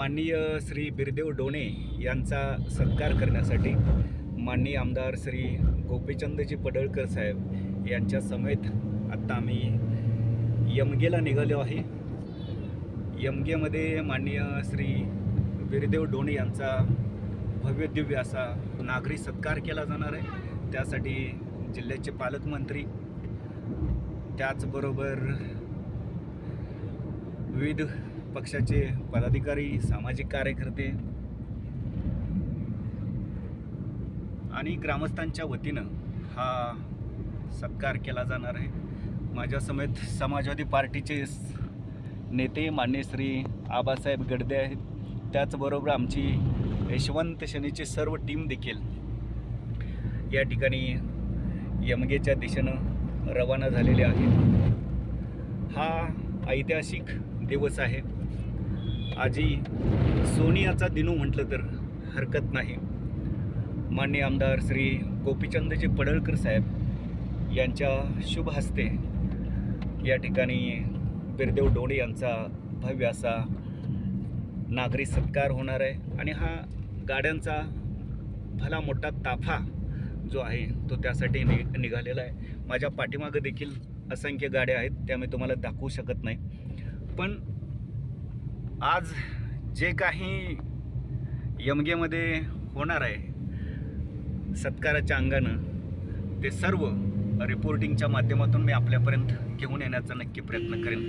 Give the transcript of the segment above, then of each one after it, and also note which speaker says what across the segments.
Speaker 1: माननीय श्री बिरदेव डोणे यांचा सत्कार करण्यासाठी माननीय आमदार श्री गोपीचंदजी पडळकर साहेब यांच्या समेत आत्ता आम्ही यमगेला निघालो आहे. यमगेमध्ये माननीय श्री बिरदेव डोणे यांचा भव्य दिव्य असा नागरी सत्कार केला जाणार आहे. त्यासाठी जिल्ह्याचे पालकमंत्री त्याचबरोबर विविध पक्षाचे पदाधिकारी सामाजिक कार्यकर्ते आणि ग्रामस्थांच्या वतीनं हा सत्कार केला जाणार आहे. माझ्यासमेत समाजवादी पार्टीचे नेते मान्य श्री आबासाहेब गडदे आहेत. त्याचबरोबर आमची यशवंत शनीची सर्व टीम देखील या ठिकाणी यमगेच्या दिशेनं रवाना झालेले आहे हा ऐतिहासिक दिवस आहे. आजी सोनियाचा दिनू म्हटलं तर हरकत नाही. मान्य आमदार श्री गोपीचंदजी पडळकर साहेब यांच्या शुभ हस्ते या ठिकाणी बिरदेव डोळे यांचा भव्य असा नागरी सत्कार होणार आहे. आणि हा गाड्यांचा भला मोठा ताफा जो आहे तो त्यासाठी नि निघालेला आहे. माझ्या पाठीमागं देखील असंख्य गाड्या आहेत त्या मी तुम्हाला दाखवू शकत नाही. पण आज जे काही यमगेमध्ये होणार आहे सत्काराच्या अंगानं ते सर्व रिपोर्टिंगच्या माध्यमातून मी आपल्यापर्यंत घेऊन येण्याचा नक्की प्रयत्न करेन.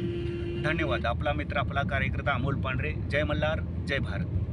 Speaker 1: धन्यवाद. आपला मित्र आपला कार्यकर्ता अमोल पांढरे. जय मल्हार. जय भारत.